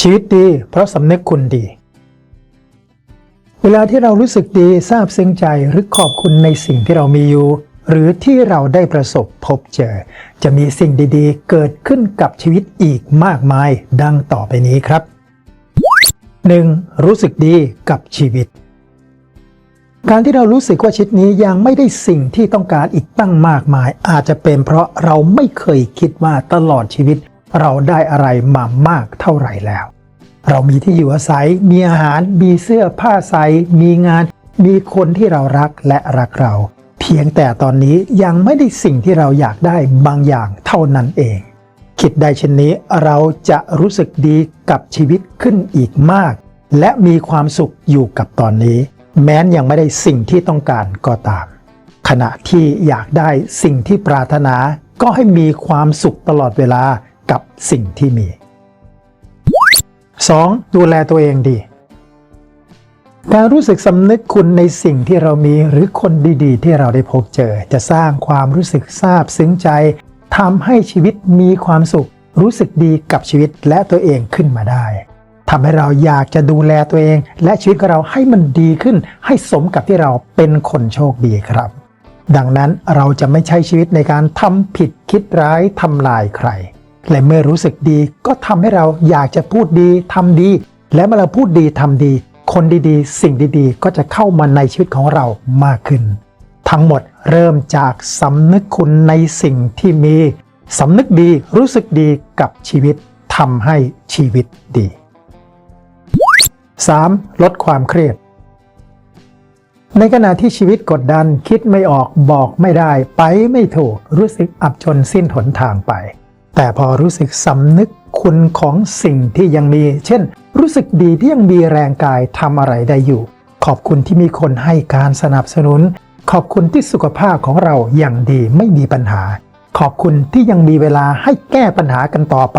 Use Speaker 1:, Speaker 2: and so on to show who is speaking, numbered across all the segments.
Speaker 1: ชีวิตดีเพราะสำนึกคุณดี เวลาที่เรารู้สึกดีซาบซึ้งใจหรือขอบคุณในสิ่งที่เรามีอยู่ หรือที่เราได้ประสบพบเจอ จะมีสิ่งดีๆ เกิดขึ้นกับชีวิตอีกมากมายดังต่อไปนี้ครับ 1. รู้สึกดีกับชีวิต การที่เรารู้สึกว่าชีวิตนี้ยังไม่ได้สิ่งที่ต้องการอีกตั้งมากมาย อาจจะเป็นเพราะเราไม่เคยคิดว่าตลอดชีวิต เราได้อะไรมามากเท่าไหร่แล้ว เรามีที่อยู่อาศัย มีอาหาร มีเสื้อผ้าใส่มีงาน มีคนที่เรารักและรักเรา เพียงแต่ตอนนี้ยังไม่ได้สิ่งที่เราอยากได้บางอย่างเท่านั้นเอง คิดได้เช่นนี้เราจะรู้สึกดีกับชีวิตขึ้นอีกมาก และมีความสุขอยู่กับตอนนี้ แม้นยังไม่ได้สิ่งที่ต้องการก็ตาม ขณะที่อยากได้สิ่งที่ปรารถนาก็ให้มีความสุขตลอดเวลา กับสิ่งที่มี 2. ดูแลตัวเองดี การรู้สึกสำนึกคุณในสิ่งที่เรามีหรือคนดีๆ ที่เราได้พบเจอ จะสร้างความรู้สึกซาบซึ้งใจทำให้ชีวิตมีความสุข รู้สึกดีกับชีวิตและตัวเองขึ้นมาได้ทำให้เราอยากจะดูแลตัวเอง และชีวิตของเราให้มันดีขึ้น ให้สมกับที่เราเป็นคนโชคดีครับ ดังนั้นเราจะไม่ใช้ชีวิตในการทำผิดคิดร้ายทำลายใคร และเมื่อรู้สึกดีก็ทำให้เราอยากจะพูดดีทำดี และเมื่อเราพูดดีทำดี คนดีๆ สิ่งดีๆ ก็จะเข้ามาในชีวิตของเรามากขึ้น ทั้งหมดเริ่มจากสำนึกคุณในสิ่งที่มีสำนึกดีรู้สึกดีกับชีวิตทำให้ชีวิตดี 3. ลดความเครียด ในขณะที่ชีวิตกดดันคิดไม่ออกบอกไม่ได้ ไปไม่ถูกรู้สึกอับจนสิ้นหนทางไป แต่พอรู้สึกสำนึกคุณของสิ่งที่ยังมี เช่น รู้สึกดีที่ยังมีแรงกายทำอะไรได้อยู่ ขอบคุณที่มีคนให้การสนับสนุน ขอบคุณที่สุขภาพของเราอย่างดีไม่มีปัญหา ขอบคุณที่ยังมีเวลาให้แก้ปัญหากันต่อไป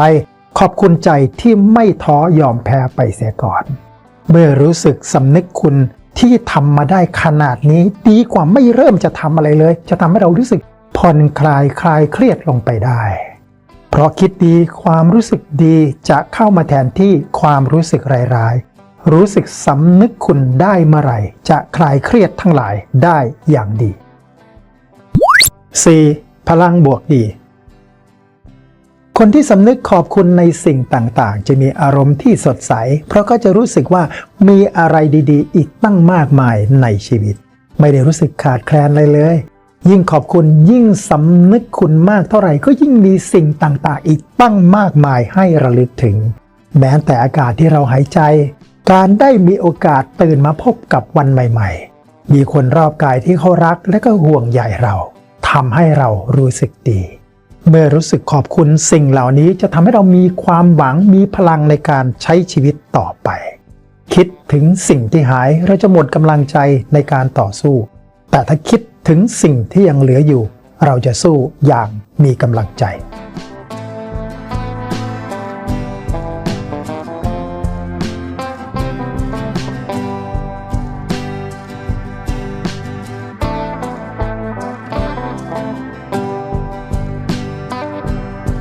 Speaker 1: ขอบคุณใจที่ไม่ท้อยอมแพ้ไปเสียก่อน เมื่อรู้สึกสำนึกคุณที่ทำมาได้ขนาดนี้ดีกว่าไม่เริ่มจะทำอะไรเลย จะทำให้เรารู้สึกผ่อนคลายคลายเครียดลงไปได้ ราะคิดดีความรู้สึกดีจะเข้ามาแทนที่ความรู้สึกร้ายๆ รู้สึกสำนึกคุณได้เมื่อไหร่ จะคลายเครียดทั้งหลายได้อย่างดี 4. พลังบวกดี คนที่สำนึกขอบคุณในสิ่งต่างๆ จะมีอารมณ์ที่สดใส เพราะก็จะรู้สึกว่ามีอะไรดีๆ อีกตั้งมากมายในชีวิต ไม่ได้รู้สึกขาดแคลนอะไรเลย ยิ่งขอบคุณยิ่งสำนึกคุณมากเท่าไหร่ก็ยิ่งมีสิ่งต่างๆ อีกตั้งมากมายให้ระลึกถึง แม้แต่อากาศที่เราหายใจ การได้มีโอกาสตื่นมาพบกับวันใหม่ๆ มีคนรอบกายที่เขารักและก็ห่วงใยเราทำให้เรารู้สึกดี เมื่อรู้สึกขอบคุณสิ่งเหล่านี้จะทำให้เรามีความหวังมีพลังในการใช้ชีวิตต่อไป คิดถึงสิ่งที่หายเราจะหมดกำลังใจในการต่อสู้ แต่ถ้าคิดถึงสิ่งที่ยังเหลืออยู่ เราจะสู้อย่างมีกำลังใจ